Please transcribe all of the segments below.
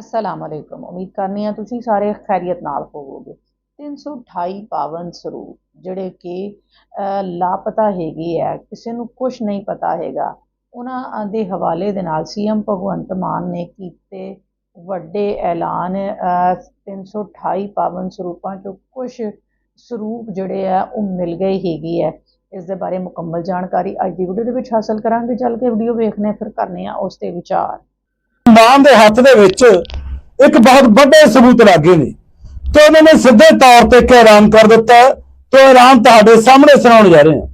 ਅਸਲਾਮ ਅਲੈਕੁਮ। ਉਮੀਦ ਕਰਨੀ ਆ ਤੁਸੀਂ ਸਾਰੇ ਖੈਰੀਅਤ ਨਾਲ ਹੋਵੋਗੇ। 328 ਪਾਵਨ ਸਰੂਪ ਜਿਹੜੇ ਕਿ ਲਾਪਤਾ ਹੈਗੇ ਆ ਕਿਸੇ ਨੂੰ ਕੁਝ ਨਹੀਂ ਪਤਾ ਹੈਗਾ। ਉਹਨਾਂ ਦੇ ਹਵਾਲੇ ਦੇ ਨਾਲ ਸੀਐਮ ਭਗਵੰਤ ਮਾਨ ਨੇ ਕੀਤੇ ਵੱਡੇ ਐਲਾਨ ਅਹ, 328 ਪਾਵਨ ਸਰੂਪਾਂ ਚੋਂ ਕੁਝ ਸਰੂਪ ਜਿਹੜੇ ਆ ਉਹ ਮਿਲ ਗਏ ਹੈਗੇ ਹੈ ਇਸ ਦੇ ਬਾਰੇ ਮੁਕੰਮਲ ਜਾਣਕਾਰੀ ਅੱਜ ਦੀ ਵੀਡੀਓ ਦੇ ਵਿੱਚ ਹਾਸਲ ਕਰਾਂਗੇ। ਚੱਲ ਕੇ ਵੀਡੀਓ ਵੇਖਨੇ ਫਿਰ ਕਰਨੇ ਆ ਉਸ ਤੇ ਵਿਚਾਰ। ਮਾਨ ਦੇ ਹੱਥ ਦੇ ਵਿੱਚ ਇੱਕ ਬਹੁਤ ਵੱਡੇ ਸਬੂਤ ਲੱਗੇ ਨੇ। ਤੇ ਉਹਨਾਂ ਨੇ ਸਿੱਧੇ ਤੌਰ ਤੇ ਇੱਕ ਐਲਾਨ ਕਰ ਦਿੱਤਾ। ਤੇ ਐਲਾਨ ਤੁਹਾਡੇ ਸਾਹਮਣੇ ਸੁਣਾਉਣ ਜਾ ਰਹੇ ਹਾਂ।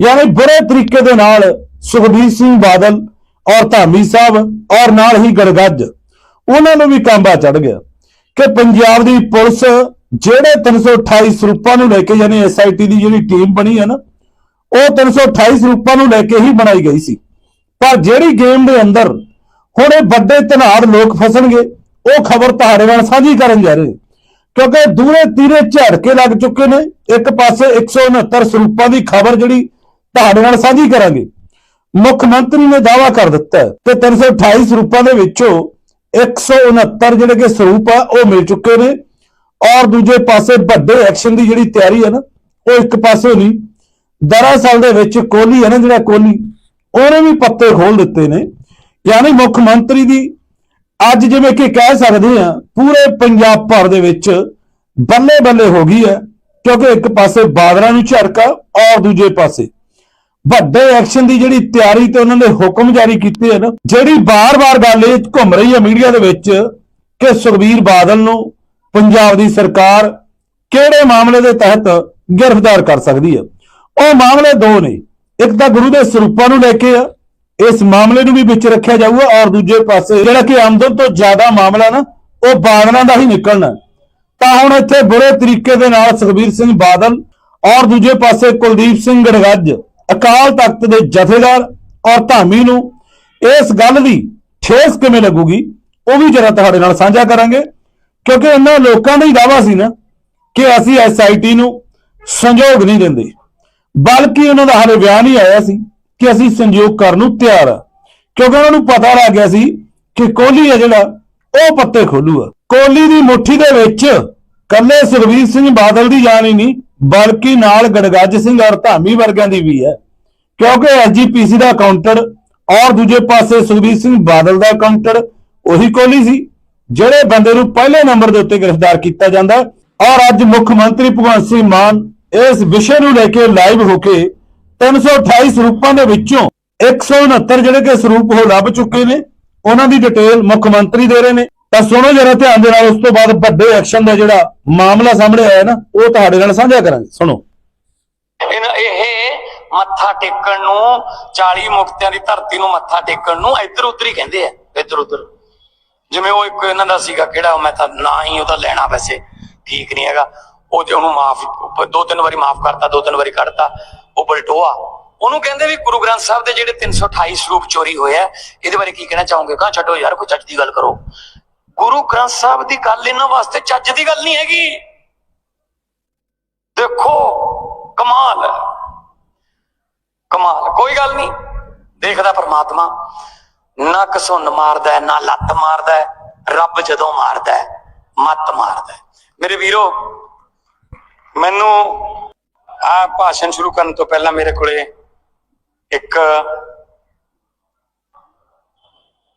ਯਾਨੀ ਬੁਰੇ ਤਰੀਕੇ ਦੇ ਨਾਲ ਸੁਖਬੀਰ ਸਿੰਘ ਬਾਦਲ ਔਰ ਧਾਮੀ ਸਾਹਿਬ ਔਰ ਨਾਲ ਹੀ ਗੜਗੱਜ, ਉਹਨਾਂ ਨੂੰ ਵੀ ਕਾਂਬਾ ਚੜ ਗਿਆ ਕਿ ਪੰਜਾਬ ਦੀ ਪੁਲਿਸ ਜਿਹੜੇ 328 ਸਰੂਪਾਂ ਨੂੰ ਲੈ ਕੇ ਯਾਨੀ ਐਸਆਈਟੀ ਦੀ ਜਿਹੜੀ ਟੀਮ ਬਣੀ ਹੈ ਨਾ, ਉਹ 328 ਸਰੂਪਾਂ ਨੂੰ ਲੈ ਕੇ ਹੀ ਬਣਾਈ ਗਈ ਸੀ। ਪਰ ਜਿਹੜੀ ਗੇਮ ਦੇ ਅੰਦਰ ਹੁਣ ਇਹ ਵੱਡੇ ਧਨਾੜ ਲੋਕ ਫਸਣਗੇ, ਉਹ ਖਬਰ ਤੁਹਾਡੇ ਨਾਲ ਸਾਂਝੀ ਕਰਨ ਜਾ ਰਹੇ ਹਾਂ। ਕਿਉਂਕਿ ਦੂਰੇ ਤੀਰੇ ਝੜਕੇ ਲੱਗ ਚੁੱਕੇ ਨੇ, ਇੱਕ ਪਾਸੇ 169 ਸਰੂਪਾਂ ਦੀ ਖਬਰ ਜਿਹੜੀ ਤੁਹਾਡੇ ਨਾਲ ਸਾਂਝੀ ਕਰਾਂਗੇ। ਮੁੱਖ ਮੰਤਰੀ ਨੇ ਦਾਅਵਾ ਕਰ ਦਿੱਤਾ ਹੈ ਕਿ 328 ਸਰੂਪਾਂ ਦੇ ਵਿੱਚੋਂ 169 ਜਿਹੜੇ ਕਿ ਸਰੂਪ ਆ, ਉਹ ਮਿਲ ਚੁੱਕੇ ਨੇ। ਔਰ ਦੂਜੇ ਪਾਸੇ ਵੱਡੇ ਐਕਸ਼ਨ ਦੀ ਜਿਹੜੀ ਤਿਆਰੀ ਹੈ ਨਾ, ਉਹ ਇੱਕ ਪਾਸੇ ਨਹੀਂ। ਦਰਅਸਲ ਦੇ ਵਿੱਚ ਕੋਹਲੀ ਹੈ ਨਾ ਜਿਹੜਾ ਕੋਹਲੀ, ਉਹਨੇ ਵੀ ਪੱਤੇ ਖੋਲ ਦਿੱਤੇ ਨੇ। ਯਾਨੀ ਮੁੱਖ ਮੰਤਰੀ ਦੀ ਅੱਜ ਜਿਵੇਂ ਕਿ ਕਹਿ ਸਕਦੇ ਆ ਪੂਰੇ ਪੰਜਾਬ ਭਰ ਦੇ ਵਿੱਚ ਬੱਲੇ ਬੱਲੇ ਹੋ ਗਈ ਹੈ, ਕਿਉਂਕਿ ਇੱਕ ਪਾਸੇ ਬਾਦਲਾਂ ਨੂੰ ਝੜਕਾ ਔਰ ਦੂਜੇ ਪਾਸੇ ਵੱਡੇ ਐਕਸ਼ਨ ਦੀ ਜਿਹੜੀ ਤਿਆਰੀ ਤੇ ਉਹਨਾਂ ਨੇ ਹੁਕਮ ਜਾਰੀ ਕੀਤੇ ਹਨ, ਜਿਹੜੀ ਬਾਰ-ਬਾਰ ਗੱਲ ਇਹ ਘੁੰਮ ਰਹੀ ਹੈ ਮੀਡੀਆ ਦੇ ਵਿੱਚ ਕਿ ਸੁਖਬੀਰ ਬਾਦਲ ਨੂੰ ਪੰਜਾਬ ਦੀ ਸਰਕਾਰ ਕਿਹੜੇ ਮਾਮਲੇ ਦੇ ਤਹਿਤ ਗ੍ਰਿਫਤਾਰ ਕਰ ਸਕਦੀ ਹੈ। ਉਹ ਮਾਮਲੇ ਦੋ ਨੇ, ਇੱਕ ਤਾਂ ਗੁਰੂ ਦੇ ਸਰੂਪਾਂ ਨੂੰ ਲੈ ਕੇ ਆ ਇਸ ਮਾਮਲੇ ਨੂੰ ਵੀ ਵਿੱਚ ਰੱਖਿਆ ਜਾਊਗਾ ਔਰ ਦੂਜੇ ਪਾਸੇ ਜਿਹੜਾ ਕਿ ਆਮਦਨ ਤੋਂ ਜ਼ਿਆਦਾ ਮਾਮਲਾ ਨਾ, ਉਹ ਬਾਦਲਾਂ ਦਾ ਹੀ ਨਿਕਲਣਾ ਤਾਂ ਹੁਣ ਇੱਥੇ ਬੁਰੇ ਤਰੀਕੇ ਦੇ ਨਾਲ ਸੁਖਬੀਰ ਸਿੰਘ ਬਾਦਲ ਔਰ ਦੂਜੇ ਪਾਸੇ ਕੁਲਦੀਪ ਸਿੰਘ ਗੜਗੱਜ, ਅਕਾਲ ਤਖਤ ਦੇ ਜਥੇਦਾਰ ਔਰ ਧਾਮੀ ਨੂੰ ਇਸ ਗੱਲ ਦੀ ਠੇਸ ਕਿਵੇਂ ਲੱਗੂਗੀ, ਉਹ ਵੀ ਜਰਾ ਤੁਹਾਡੇ ਨਾਲ ਸਾਂਝਾ ਕਰਾਂਗੇ, ਕਿਉਂਕਿ ਇਹਨਾਂ ਲੋਕਾਂ ਦਾ ਹੀ ਦਾਵਾ ਸੀ ਨਾ ਕਿ ਅਸੀਂ ਐਸਆਈਟੀ ਨੂੰ ਸੰਯੋਗ ਨਹੀਂ ਦਿੰਦੇ। ਬਲਕਿ ਉਹਨਾਂ ਦਾ ਹਾਲੇ ਵਿਆਹ ਹੀ ਆਇਆ ਸੀ ਕਿ ਅਸੀਂ ਸੰਯੋਗ ਕਰਨ ਨੂੰ ਤਿਆਰ ਆ। ਕਿਉਂਕਿ ਉਹਨਾਂ ਨੂੰ ਪਤਾ ਲੱਗ ਗਿਆ ਸੀ ਕਿ ਕੋਹਲੀ ਹੈ ਜਿਹੜਾ, ਉਹ ਪੱਤੇ ਖੋਲੂਗਾ ਕੋਹਲੀ ਦੀ ਮੁੱਠੀ ਦੇ ਵਿੱਚ ਕੱਲੇ ਸੁਖਬੀਰ ਸਿੰਘ ਬਾਦਲ ਦੀ ਜਾਨ ਹੀ ਨਹੀਂ, ਬਲਕਿ ਨਾਲ ਗੜਗੱਜ ਸਿੰਘ ਔਰ ਧਾਮੀ ਵਰਗਿਆਂ ਦੀ ਵੀ ਹੈ। ਕਿਉਂਕਿ ਐਸਜੀਪੀਸੀ ਦਾ ਕਾਊਂਟਰ ਔਰ ਦੂਜੇ ਪਾਸੇ ਸੁਖਬੀਰ ਸਿੰਘ ਬਾਦਲ ਦਾ ਕਾਊਂਟਰ, ਉਹੀ ਕੋਹਲੀ ਸੀ, ਜਿਹੜੇ ਬੰਦੇ ਨੂੰ ਪਹਿਲੇ ਨੰਬਰ ਦੇ ਉੱਤੇ ਗ੍ਰਿਫਤਾਰ ਕੀਤਾ ਜਾਂਦਾ। ਔਰ ਅੱਜ ਮੁੱਖ ਮੰਤਰੀ ਭਗਵੰਤ ਸਿੰਘ ਮਾਨ ਇਸ ਵਿਸ਼ੇ ਨੂੰ ਲੈ ਕੇ ਲਾਈਵ ਹੋ ਕੇ 328 ਸਰੂਪਾਂ ਦੇ ਵਿੱਚੋਂ 169 ਜਿਹੜੇ ਕਿ ਸਰੂਪ ਉਹ ਲੱਭ ਚੁੱਕੇ ਨੇ, ਉਹਨਾਂ ਦੀ ਡਿਟੇਲ ਮੁੱਖ ਮੰਤਰੀ ਦੇ ਰਹੇ ਨੇ। ਤਾਂ ਸੁਣੋ ਜਰਾ ਧਿਆਨ ਦੇ ਨਾਲ, ਉਸ ਤੋਂ ਬਾਅਦ ਵੱਡੇ ਐਕਸ਼ਨ ਦਾ ਜਿਹੜਾ ਮਾਮਲਾ ਸਾਹਮਣੇ ਆਇਆ ਨਾ, ਉਹ ਤੁਹਾਡੇ ਨਾਲ ਸਾਂਝਾ ਕਰਾਂਗੇ। ਸੁਣੋ। ਇਹ ਮੱਥਾ ਟੇਕਣ ਨੂੰ 40 ਮੁਕਤਿਆਂ ਦੀ ਧਰਤੀ ਨੂੰ ਮੱਥਾ ਟੇਕਣ ਨੂੰ ਇੱਧਰ ਉੱਧਰ ਹੀ ਕਹਿੰਦੇ ਆ, ਇੱਧਰ ਉੱਧਰ। ਜਿਵੇਂ ਉਹ ਇੱਕ ਇਹਨਾਂ ਦਾ ਸੀਗਾ ਕਿਹੜਾ ਮੈਂ ਤਾਂ ਨਾ ਹੀ ਉਹਦਾ ਲੈਣਾ ਵੈਸੇ, ਠੀਕ ਨਹੀਂ ਹੈਗਾ। ਉਹ ਤੇ ਉਹਨੂੰ ਮਾਫ ਦੋ ਤਿੰਨ ਵਾਰੀ ਮਾਫ ਕਰਤਾ, ਦੋ ਤਿੰਨ ਵਾਰੀ ਕੱਢਤਾ, ਉਹ ਬਲਟੋਆ। ਉਹਨੂੰ ਕਹਿੰਦੇ ਵੀ ਗੁਰੂ ਗ੍ਰੰਥ ਸਾਹਿਬ ਦੇ ਜਿਹੜੇ 328 ਸਰੂਪ ਚੋਰੀ ਹੋਏ ਆ, ਇਹਦੇ ਬਾਰੇ ਕੀ ਕਹਿਣਾ ਚਾਹੋਗੇ? ਕਹਾਂ ਛੱਡੋ ਯਾਰ, ਕੋਈ ਚੱਜ ਦੀ ਗੱਲ ਕਰੋ। ਗੁਰੂ ਗ੍ਰੰਥ ਸਾਹਿਬ ਦੀ ਗੱਲ ਇਹਨਾਂ ਵਾਸਤੇ ਚੱਜ ਦੀ ਗੱਲ ਨਹੀਂ ਹੈਗੀ। ਦੇਖੋ, ਕਮਾਲ ਕਮਾਲ, ਕੋਈ ਗੱਲ ਨਹੀਂ। ਦੇਖਦਾ ਪਰਮਾਤਮਾ। ਨਾ ਕਸੁੰਨ ਮਾਰਦਾ ਨਾ ਲੱਤ ਮਾਰਦਾ ਰੱਬ ਜਦੋਂ ਮਾਰਦਾ ਮੱਤ ਮਾਰਦਾ ਮੇਰੇ ਵੀਰੋ ਮੈਨੂੰ ਆ ਭਾਸ਼ਣ ਸ਼ੁਰੂ ਕਰਨ ਤੋਂ ਪਹਿਲਾਂ ਮੇਰੇ ਕੋਲੇ ਇੱਕ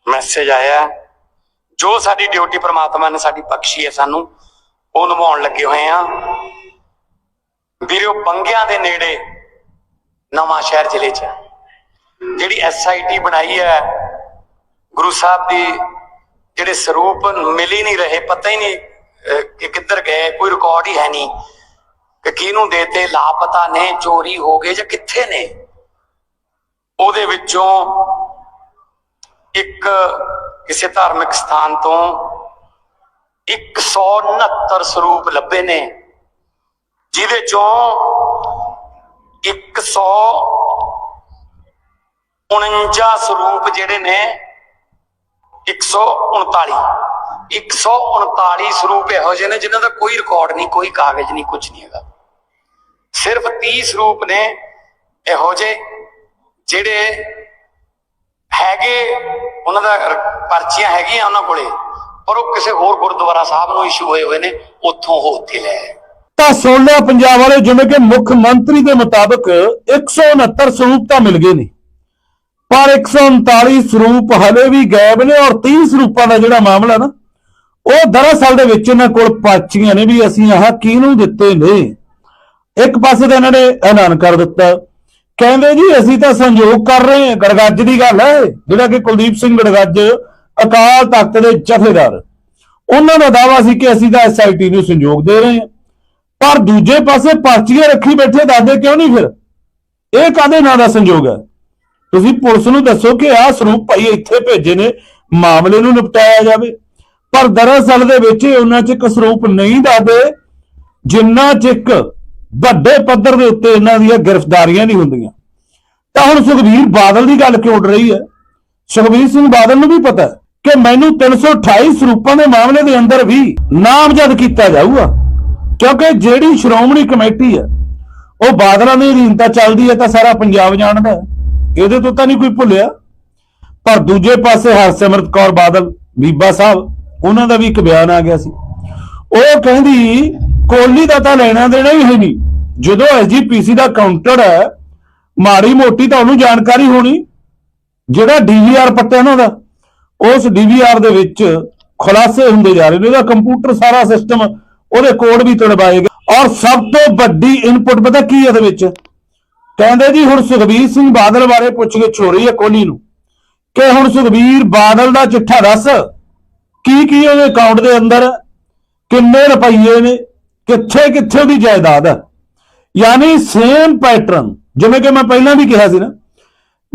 ਮੈਸੇਜ ਆਇਆ ਜੋ ਸਾਡੀ ਡਿਊਟੀ ਪ੍ਰਮਾਤਮਾ ਨੇ ਸਾਡੀ ਬਖਸ਼ੀ ਹੈ ਸਾਨੂੰ, ਉਹ ਨਿਭਾਉਣ ਲੱਗੇ ਹੋਏ ਆ ਵੀਰੋ, ਬੰਗਿਆਂ ਦੇ ਨੇੜੇ ਨਵਾਂ ਸ਼ਹਿਰ ਜ਼ਿਲ੍ਹੇ 'ਚ ਜਿਹੜੀ ਐਸਆਈਟੀ ਬਣਾਈ ਹੈ, ਗੁਰੂ ਸਾਹਿਬ ਦੀ ਜਿਹੜੇ ਸਰੂਪ ਮਿਲ ਹੀ ਨਹੀਂ ਰਹੇ, ਪਤਾ ਹੀ ਨਹੀਂ ਕਿ ਕਿੱਧਰ ਗਏ, ਕੋਈ ਰਿਕਾਰਡ ਹੀ ਹੈ ਨਹੀਂ। ਕਿ ਕਿਹਨੂੰ ਦੇਤੇ, ਲਾਪਤਾ ਨੇ, ਚੋਰੀ ਹੋ ਗਏ ਜਾਂ ਕਿੱਥੇ ਨੇ? ਉਹਦੇ ਵਿੱਚੋਂ ਇੱਕ ਕਿਸੇ ਧਾਰਮਿਕ ਸਥਾਨ ਤੋਂ 169 ਸਰੂਪ ਲੱਭੇ ਨੇ, ਜਿਹਦੇ ਚੋਂ 149 ਸਰੂਪ ਜਿਹੜੇ ਨੇ 139 139 ਸਰੂਪ ਇਹੋ ਜਿਹੇ ਨੇ ਜਿਨ੍ਹਾਂ ਦਾ ਕੋਈ ਰਿਕਾਰਡ ਨਹੀਂ, ਕੋਈ ਕਾਗਜ਼ ਨਹੀਂ ਕੁਝ ਨਹੀਂ ਹੈਗਾ। ਸਿਰਫ 30 ਸਰੂਪ ਨੇ ਇਹੋ ਜਿਹੇ ਜਿਹੜੇ ਹੈਗੇ, ਉਹਨਾਂ ਦਾ ਪਰਚੀਆਂ ਹੈਗੀਆਂ ਉਹਨਾਂ ਕੋਲੇ, ਪਰ ਉਹ ਕਿਸੇ ਹੋਰ ਗੁਰਦੁਆਰਾ ਸਾਹਿਬ ਨੂੰ ਇਸ਼ੂ ਹੋਏ ਹੋਏ ਨੇ, ਉੱਥੋਂ ਉਹ ਉੱਥੇ ਲੈ ਤਾਂ ਸੁਣ ਲਿਆ ਪੰਜਾਬ ਵਾਲੇ, ਜਿਵੇਂ ਕਿ ਮੁੱਖ ਮੰਤਰੀ ਦੇ ਮੁਤਾਬਕ 169 ਸਰੂਪ ਤਾਂ ਮਿਲ ਗਏ ਨੇ। ਪਰ 139 ਸਰੂਪ ਹਲੇ ਵੀ ਗਾਇਬ ਨੇ ਔਰ 30 ਸਰੂਪਾਂ ਦਾ ਜਿਹੜਾ ਮਾਮਲਾ ਨਾ, ਉਹ ਦਰਅਸਲ ਦੇ ਵਿੱਚ ਇਹਨਾਂ ਕੋਲ ਪਾਚੀਆਂ ਨੇ ਵੀ ਅਸੀਂ ਆਹ ਕਿਹਨੂੰ ਦਿੱਤੇ ਨੇ? ਇੱਕ ਪਾਸੇ ਤਾਂ ਇਹਨਾਂ ਨੇ ਐਲਾਨ ਕਰ ਦਿੱਤਾ। ਕਹਿੰਦੇ ਜੀ, ਅਸੀਂ ਤਾਂ ਸੰਯੋਗ ਕਰ ਰਹੇ ਹਾਂ, ਗੜਗੱਜ ਦੀ ਗੱਲ ਹੈ, ਜਿਹੜਾ ਕਿ ਕੁਲਦੀਪ ਸਿੰਘ ਗੜਗੱਜ ਅਕਾਲ ਤਖਤ ਦੇ ਜਥੇਦਾਰ। ਉਹਨਾਂ ਦਾ ਦਾਵਾ ਸੀ ਕਿ ਅਸੀਂ ਤਾਂ ਐਸਆਈਟੀ ਨੂੰ ਸੰਯੋਗ ਦੇ ਰਹੇ ਹਾਂ। ਪਰ ਦੂਜੇ ਪਾਸੇ ਪਰਚੀਆਂ ਰੱਖੀ ਬੈਠੇ ਦਾਦੇ ਕਿਉਂ ਨਹੀਂ ਫਿਰ? ਇਹ ਕਾਦੇ ਨਾਂ ਦਾ ਸੰਯੋਗ ਹੈ? ਤੁਸੀਂ ਪੁਲਿਸ ਨੂੰ ਦੱਸੋ ਕਿ ਆਹ ਸਰੂਪ ਭਾਈ ਇੱਥੇ ਭੇਜੇ ਨੇ, ਮਾਮਲੇ ਨੂੰ ਨਿਪਟਾਇਆ ਜਾਵੇ। ਪਰ ਦਰਅਸਲ ਦੇ ਵਿੱਚ ਉਹਨਾਂ 'ਚ ਇੱਕ ਸਰੂਪ ਨਹੀਂ ਦੱਸਦੇ, ਜਿੰਨਾ 'ਚ ਇੱਕ ਵੱਡੇ ਪੱਧਰ ਦੇ ਉੱਤੇ ਇਹਨਾਂ ਦੀਆਂ ਗ੍ਰਿਫਤਾਰੀਆਂ ਨਹੀਂ ਹੁੰਦੀਆਂ। ਤਾਂ ਹੁਣ ਸੁਖਬੀਰ ਬਾਦਲ ਦੀ ਗੱਲ ਕਿਉਂ ਉੱਡ ਰਹੀ ਹੈ? ਸੁਖਬੀਰ ਸਿੰਘ ਬਾਦਲ ਨੂੰ ਵੀ ਪਤਾ ਕਿ ਮੈਨੂੰ 328 ਸਰੂਪਾਂ ਦੇ ਮਾਮਲੇ ਦੇ ਅੰਦਰ ਵੀ ਨਾਮਜ਼ਦ ਕੀਤਾ ਜਾਊਗਾ, ਕਿਉਂਕਿ ਜਿਹੜੀ ਸ਼੍ਰੋਮਣੀ ਕਮੇਟੀ ਹੈ, ਉਹ ਬਾਦਲਾਂ ਦੀ ਅਧੀਨਤਾ ਚੱਲਦੀ ਹੈ, ਤਾਂ ਸਾਰਾ ਪੰਜਾਬ ਜਾਣਦਾ ਹੈ। ਇਹਦੇ ਤੋਂ ਤਾਂ ਨਹੀਂ ਕੋਈ ਭੁੱਲਿਆ। ਪਰ ਦੂਜੇ ਪਾਸੇ ਹਰਸਿਮਰਤ ਕੌਰ ਬਾਦਲ, ਬੀਬਾ ਸਾਹਿਬ, ਉਹਨਾਂ ਦਾ ਵੀ ਇੱਕ ਬਿਆਨ ਆ ਗਿਆ ਸੀ। ਉਹ ਕਹਿੰਦੀ ਕੋਹਲੀ ਦਾ ਤਾਂ ਲੈਣਾ ਦੇਣਾ ਹੀ ਹੈ ਨਹੀਂ। ਜਦੋਂ ਐਸਜੀਪੀਸੀ ਦਾ ਕਾਊਂਟਰ ਹੈ, ਮਾੜੀ ਮੋਟੀ ਤਾਂ ਉਹਨੂੰ ਜਾਣਕਾਰੀ ਹੋਣੀ। ਜਿਹੜਾ ਡੀਵੀਆਰ ਪੱਟਿਆ ਉਹਨਾਂ ਦਾ ਉਸ ਡੀਵੀਆਰ ਦੇ ਵਿੱਚ ਖੁਲਾਸੇ ਹੁੰਦੇ ਜਾ ਰਹੇ ਨੇ। ਉਹਦਾ ਕੰਪਿਊਟਰ ਸਾਰਾ ਸਿਸਟਮ ਉਹਦੇ ਕੋਡ ਵੀ ਤੜਵਾਏਗਾ ਔਰ ਸਭ ਤੋਂ ਵੱਡੀ ਇਨਪੁਟ ਪਤਾ ਕੀ ਹੈ ਇਹਦੇ ਵਿੱਚ? ਕਹਿੰਦੇ ਜੀ ਹੁਣ ਸੁਖਬੀਰ ਸਿੰਘ ਬਾਦਲ ਬਾਰੇ ਪੁੱਛ ਗਿੱਛ ਹੋ ਰਹੀ ਹੈ ਕੋਹਲੀ ਨੂੰ। ਕਿ ਹੁਣ ਸੁਖਬੀਰ ਬਾਦਲ ਦਾ ਚਿੱਠਾ ਦੱਸ, ਕੀ ਕੀ ਉਹਦੇ ਅਕਾਊਂਟ ਦੇ ਅੰਦਰ, ਕਿੰਨੇ ਰੁਪਈਏ ਨੇ? ਕਿੱਥੇ ਕਿੱਥੇ ਉਹਦੀ ਜਾਇਦਾਦ ਹੈ ਯਾਨੀ ਸੇਮ ਪੈਟਰਨ ਜਿਵੇਂ ਕਿ ਮੈਂ ਪਹਿਲਾਂ ਵੀ ਕਿਹਾ ਸੀ ਨਾ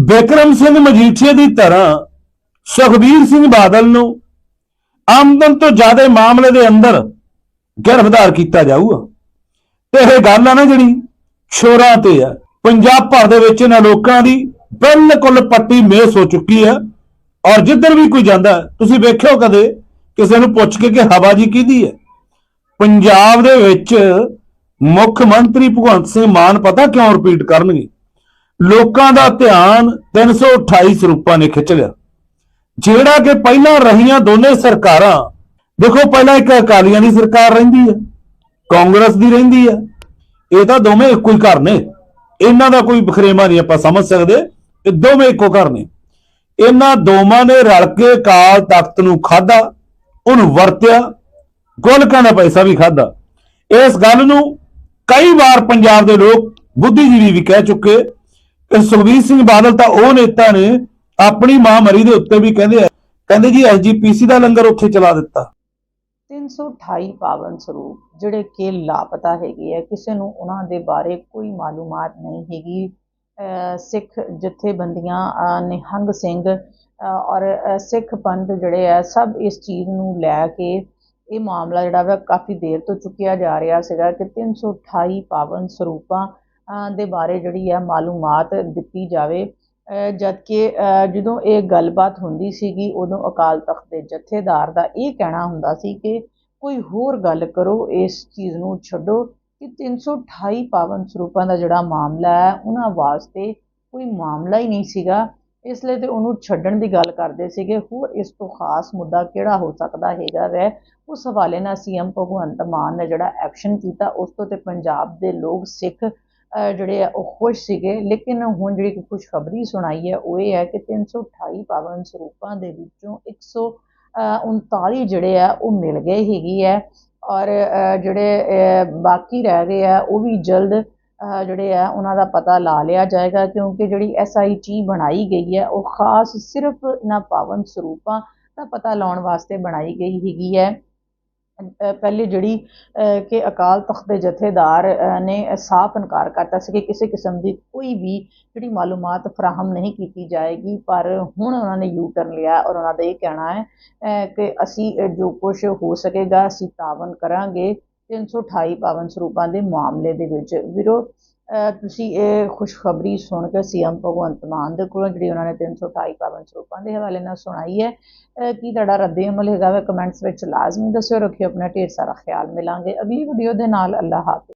ਬਿਕਰਮ ਸਿੰਘ ਮਜੀਠੀਆ ਦੀ ਤਰ੍ਹਾਂ ਸੁਖਬੀਰ ਸਿੰਘ ਬਾਦਲ ਨੂੰ ਆਮਦਨ ਤੋਂ ਜ਼ਿਆਦਾ ਮਾਮਲੇ ਦੇ ਅੰਦਰ ਗ੍ਰਿਫਤਾਰ ਕੀਤਾ ਜਾਊਗਾ। ਤੇ ਇਹ ਗੱਲ ਆ ਨਾ ਜਿਹੜੀ ਸ਼ੋਰਾਂ ਤੇ ਆ। ਪੰਜਾਬ ਭਰ ਦੇ ਵਿੱਚ ਇਹਨਾਂ ਲੋਕਾਂ ਦੀ ਬਿਲਕੁਲ ਪੱਟੀ ਮੇਸ ਹੋ ਚੁੱਕੀ ਹੈ ਔਰ ਜਿੱਧਰ ਵੀ ਕੋਈ ਜਾਂਦਾ, ਤੁਸੀਂ ਵੇਖਿਓ ਕਦੇ ਕਿਸੇ ਨੂੰ ਪੁੱਛ ਕੇ ਕਿ ਹਵਾ ਜੀ ਕਿਹਦੀ ਹੈ ਪੰਜਾਬ ਦੇ ਵਿੱਚ ਮੁੱਖ ਮੰਤਰੀ ਭਗਵੰਤ ਸਿੰਘ ਮਾਨ ਪਤਾ ਕਿਉਂ ਰਿਪੀਟ ਕਰਨਗੇ? ਲੋਕਾਂ ਦਾ ਧਿਆਨ 328 ਸਰੂਪਾਂ ਨੇ ਖਿੱਚ ਲਿਆ। ਜਿਹੜਾ ਕਿ ਪਹਿਲਾਂ ਰਹੀਆਂ ਦੋਨੇ ਸਰਕਾਰਾਂ, ਦੇਖੋ ਪਹਿਲਾਂ ਇੱਕ ਅਕਾਲੀਆਂ ਦੀ ਸਰਕਾਰ ਰਹਿੰਦੀ ਹੈ, ਕਾਂਗਰਸ ਦੀ ਰਹਿੰਦੀ ਹੈ, ਇਹ ਤਾਂ ਦੋਵੇਂ ਇੱਕੋ ਹੀ ਘਰ ਨੇ। ਇਹਨਾਂ ਦਾ ਕੋਈ ਬਖਰੇਵਾ ਨਹੀਂ ਆਪਾਂ ਸਮਝ ਸਕਦੇ, ਇਹ ਦੋਵੇਂ ਇੱਕੋ ਘਰ ਨੇ। ਇਹਨਾਂ ਦੋਵਾਂ ਨੇ ਰਲ ਕੇ ਕਾਲ ਤਖਤ ਨੂੰ ਖਾਦਾ ਉਹਨੂੰ ਵਰਤਿਆ ਗੋਲਕਾਂ ਦਾ ਪੈਸਾ ਵੀ ਖਾਦਾ ਇਸ ਗੱਲ ਨੂੰ ਕਈ ਵਾਰ ਪੰਜਾਬ ਦੇ ਲੋਕ ਬੁੱਧੀਜੀਵੀ ਵੀ ਕਹਿ ਚੁੱਕੇ। ਕਿ ਸੁਖਬੀਰ ਸਿੰਘ ਬਾਦਲ ਤਾਂ ਉਹ ਨੇਤਾ ਨੇ, ਆਪਣੀ ਮਾਂ ਦੇ ਉੱਤੇ ਵੀ ਕਹਿੰਦੇ ਆ, ਕਹਿੰਦੇ ਜੀ ਐਸਜੀਪੀਸੀ ਦਾ ਲੰਗਰ ਉੱਥੇ ਚਲਾ ਦਿੱਤਾ। 328 ਪਾਵਨ ਸਰੂਪ, ਜਿਹੜੇ ਕਿ ਲਾਪਤਾ ਹੈਗੇ ਆ, ਕਿਸੇ ਨੂੰ ਉਹਨਾਂ ਦੇ ਬਾਰੇ ਕੋਈ ਮਾਲੂਮਾਤ ਨਹੀਂ ਹੈਗੀ। ਸਿੱਖ ਜਥੇਬੰਦੀਆਂ ਨਿਹੰਗ ਸਿੰਘ ਔਰ ਸਿੱਖ ਪੰਥ ਜਿਹੜੇ ਆ, ਸਭ ਇਸ ਚੀਜ਼ ਨੂੰ ਲੈ ਕੇ ਇਹ ਮਾਮਲਾ ਜਿਹੜਾ ਵਾ ਕਾਫੀ ਦੇਰ ਤੋਂ ਚੁੱਕਿਆ ਜਾ ਰਿਹਾ ਸੀਗਾ ਕਿ 328 ਪਾਵਨ ਸਰੂਪਾਂ ਦੇ ਬਾਰੇ ਜਿਹੜੀ ਹੈ ਮਾਲੂਮਾਤ ਦਿੱਤੀ ਜਾਵੇ। ਅਹ ਜਦ ਕਿ ਜਦੋਂ ਇਹ ਗੱਲਬਾਤ ਹੁੰਦੀ ਸੀਗੀ, ਉਦੋਂ ਅਕਾਲ ਤਖਤ ਦੇ ਜਥੇਦਾਰ ਦਾ ਇਹ ਕਹਿਣਾ ਹੁੰਦਾ ਸੀ ਕਿ ਕੋਈ ਹੋਰ ਗੱਲ ਕਰੋ, ਇਸ ਚੀਜ਼ ਨੂੰ ਛੱਡੋ ਕਿ 328 ਪਾਵਨ ਸਰੂਪਾਂ ਦਾ ਜਿਹੜਾ ਮਾਮਲਾ ਹੈ, ਉਹਨਾਂ ਵਾਸਤੇ ਕੋਈ ਮਾਮਲਾ ਹੀ ਨਹੀਂ ਸੀਗਾ। ਇਸ ਲਈ ਤੇ ਉਹਨੂੰ ਛੱਡਣ ਦੀ ਗੱਲ ਕਰਦੇ ਸੀਗੇ। ਹੋਰ ਇਸ ਤੋਂ ਖਾਸ ਮੁੱਦਾ ਕਿਹੜਾ ਹੋ ਸਕਦਾ ਹੈਗਾ ਵੈ? ਉਸ ਹਵਾਲੇ ਨਾਲ ਸੀਐਮ ਭਗਵੰਤ ਮਾਨ ਨੇ ਜਿਹੜਾ ਐਕਸ਼ਨ ਕੀਤਾ, ਉਸ ਤੋਂ ਤੇ ਪੰਜਾਬ ਦੇ ਲੋਕ ਸਿੱਖ ਜਿਹੜੇ ਆ, ਉਹ ਖੁਸ਼ ਸੀਗੇ। ਲੇਕਿਨ ਹੁਣ ਜਿਹੜੀ ਕਿ ਖੁਸ਼ਖਬਰੀ ਸੁਣਾਈ ਹੈ, ਉਹ ਇਹ ਹੈ ਕਿ 328 ਪਾਵਨ ਸਰੂਪਾਂ ਦੇ ਵਿੱਚੋਂ 139 ਜਿਹੜੇ ਆ, ਉਹ ਮਿਲ ਗਏ ਹੈਗੀ ਹੈ ਔਰ ਜਿਹੜੇ ਬਾਕੀ ਰਹਿ ਗਏ ਆ, ਉਹ ਵੀ ਜਲਦ ਜਿਹੜੇ ਆ, ਉਹਨਾਂ ਦਾ ਪਤਾ ਲਾ ਲਿਆ ਜਾਏਗਾ ਕਿਉਂਕਿ ਜਿਹੜੀ ਐਸਆਈਟੀ ਬਣਾਈ ਗਈ ਹੈ, ਉਹ ਖਾਸ ਸਿਰਫ ਇਹਨਾਂ ਪਾਵਨ ਸਰੂਪਾਂ ਦਾ ਪਤਾ ਲਾਉਣ ਵਾਸਤੇ ਬਣਾਈ ਗਈ ਹੈਗੀ ਹੈ। ਪਹਿਲੇ ਜਿਹੜੀ ਕਿ ਅਕਾਲ ਤਖਤ ਦੇ ਜਥੇਦਾਰ ਨੇ ਸਾਫ਼ ਇਨਕਾਰ ਕਰਤਾ ਸੀ ਕਿ ਕਿਸੇ ਕਿਸਮ ਦੀ ਕੋਈ ਵੀ ਜਿਹੜੀ ਮਾਲੂਮਾਤ ਫਰਾਹਮ ਨਹੀਂ ਕੀਤੀ ਜਾਏਗੀ, ਪਰ ਹੁਣ ਉਹਨਾਂ ਨੇ ਯੂ ਟਰਨ ਲਿਆ ਔਰ ਉਹਨਾਂ ਦਾ ਇਹ ਕਹਿਣਾ ਹੈ ਕਿ ਅਸੀਂ ਜੋ ਕੁਝ ਹੋ ਸਕੇਗਾ, ਅਸੀਂ ਤਾਵਨ ਕਰਾਂਗੇ। 328 ਪਾਵਨ ਸਰੂਪਾਂ ਦੇ ਮਾਮਲੇ ਦੇ ਵਿੱਚ। ਵੀਰੋ ਤੁਸੀਂ ਇਹ ਖੁਸ਼ਖਬਰੀ ਸੁਣ ਕੇ ਸੀਐਮ ਭਗਵੰਤ ਮਾਨ ਦੇ ਕੋਲੋਂ ਜਿਹੜੀ ਉਹਨਾਂ ਨੇ 328 ਪਾਵਨ ਸਰੂਪਾਂ ਦੇ ਹਵਾਲੇ ਨਾਲ ਸੁਣਾਈ ਹੈ ਕੀ ਤੁਹਾਡਾ ਰੱਦੇ ਅਮਲ ਹੈਗਾ ਵਾ? ਕਮੈਂਟਸ ਵਿੱਚ ਲਾਜ਼ਮੀ ਦੱਸਿਓ, ਰੱਖਿਓ, ਆਪਣਾ ਢੇਰ ਸਾਰਾ ਖਿਆਲ ਮਿਲਾਂਗੇ। ਅਗਲੀ ਵੀਡੀਓ ਦੇ ਨਾਲ ਅੱਲਾਹ ਹਾਫਿਜ਼।